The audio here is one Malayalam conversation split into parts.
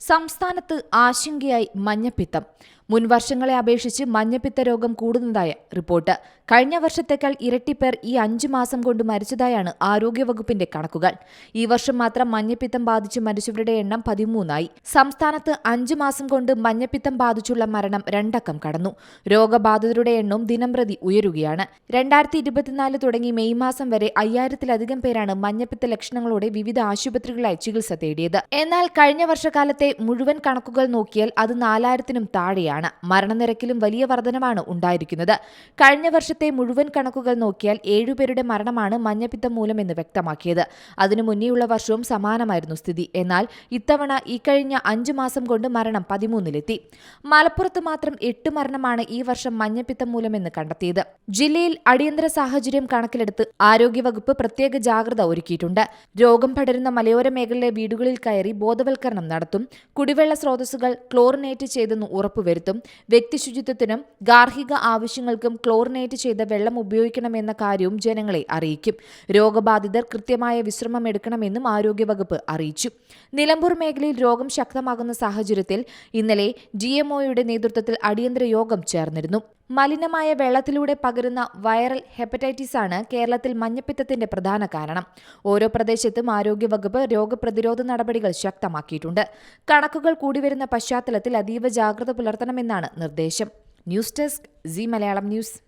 സംസ്ഥാനത്ത് ആശങ്കയായി മഞ്ഞപ്പിത്തം. മുൻവർഷങ്ങളെ അപേക്ഷിച്ച് മഞ്ഞപ്പിത്ത രോഗം കൂടുന്നതായ റിപ്പോർട്ട്. കഴിഞ്ഞ വർഷത്തേക്കാൾ ഇരട്ടിപ്പേർ പേർ ഈ അഞ്ചു മാസം കൊണ്ട് മരിച്ചതായാണ് ആരോഗ്യവകുപ്പിന്റെ കണക്കുകൾ. ഈ വർഷം മാത്രം മഞ്ഞപ്പിത്തം ബാധിച്ച് മരിച്ചവരുടെ എണ്ണം പതിമൂന്നായി. സംസ്ഥാനത്ത് അഞ്ചു മാസം കൊണ്ട് മഞ്ഞപ്പിത്തം ബാധിച്ചുള്ള മരണം രണ്ടക്കം കടന്നു. രോഗബാധിതരുടെ എണ്ണവും ദിനംപ്രതി ഉയരുകയാണ്. രണ്ടായിരത്തി ഇരുപത്തിനാല് തുടങ്ങി മെയ് മാസം വരെ അയ്യായിരത്തിലധികം പേരാണ് മഞ്ഞപ്പിത്ത ലക്ഷണങ്ങളോടെ വിവിധ ആശുപത്രികളായി ചികിത്സ തേടിയത്. എന്നാൽ കഴിഞ്ഞ വർഷകാലത്തെ മുഴുവൻ കണക്കുകൾ നോക്കിയാൽ അത് നാലായിരത്തിനും താഴെയാണ്. മരണനിരക്കിലും വലിയ വർധനമാണ് ഉണ്ടായിരിക്കുന്നത്. കഴിഞ്ഞ വർഷത്തെ മുഴുവൻ കണക്കുകൾ നോക്കിയാൽ ഏഴുപേരുടെ മരണമാണ് മഞ്ഞപ്പിത്തം മൂലമെന്ന് വ്യക്തമാക്കിയത്. അതിനു മുന്നേയുള്ള വർഷവും സമാനമായിരുന്നു സ്ഥിതി. എന്നാൽ ഇത്തവണ ഇക്കഴിഞ്ഞ അഞ്ചു മാസം കൊണ്ട് മരണം പതിമൂന്നിലെത്തി. മലപ്പുറത്ത് മാത്രം എട്ട് മരണമാണ് ഈ വർഷം മഞ്ഞപ്പിത്തം മൂലമെന്ന് കണ്ടെത്തിയത്. ജില്ലയിൽ അടിയന്തര സാഹചര്യം കണക്കിലെടുത്ത് ആരോഗ്യവകുപ്പ് പ്രത്യേക ജാഗ്രത ഒരുക്കിയിട്ടുണ്ട്. രോഗം പടരുന്ന മലയോര മേഖലയിലെ വീടുകളിൽ കയറി ബോധവൽക്കരണം നടത്തും. കുടിവെള്ള സ്രോതസ്സുകൾ ക്ലോറിനേറ്റ് ചെയ്തെന്ന് ഉറപ്പുവരുത്തും. വ്യക്തിശുചിത്വത്തിനും ഗാർഹിക ആവശ്യങ്ങൾക്കും ക്ലോറിനേറ്റ് ചെയ്ത വെള്ളം ഉപയോഗിക്കണമെന്ന കാര്യവും ജനങ്ങളെ അറിയിക്കും. രോഗബാധിതർ കൃത്യമായ വിശ്രമം എടുക്കണമെന്നും ആരോഗ്യവകുപ്പ് അറിയിച്ചു. നിലമ്പൂർ മേഖലയിൽ രോഗം ശക്തമാകുന്ന സാഹചര്യത്തിൽ ഇന്നലെ ജി നേതൃത്വത്തിൽ അടിയന്തര യോഗം ചേർന്നിരുന്നു. മലിനമായ വെള്ളത്തിലൂടെ പകരുന്ന വൈറൽ ഹെപ്പറ്റൈറ്റിസ് ആണ് കേരളത്തിൽ മഞ്ഞപ്പിത്തത്തിന്റെ പ്രധാന കാരണം. ഓരോ പ്രദേശത്തും ആരോഗ്യവകുപ്പ് രോഗപ്രതിരോധ നടപടികൾ ശക്തമാക്കിയിട്ടുണ്ട്. കണക്കുകൾ കൂടിവരുന്ന പശ്ചാത്തലത്തിൽ അതീവ ജാഗ്രത പുലർത്തണമെന്നാണ് നിർദ്ദേശം. News desk Zee Malayalam news.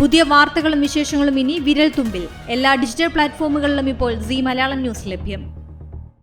പുതിയ വാർത്തകളും വിശേഷങ്ങളും ഇനി വിരൽ തുമ്പിൽ എല്ലാ ഡിജിറ്റൽ പ്ലാറ്റ്ഫോമുകളിലും ഇപ്പോൾ സി മലയാളം ന്യൂസ് ലഭ്യം.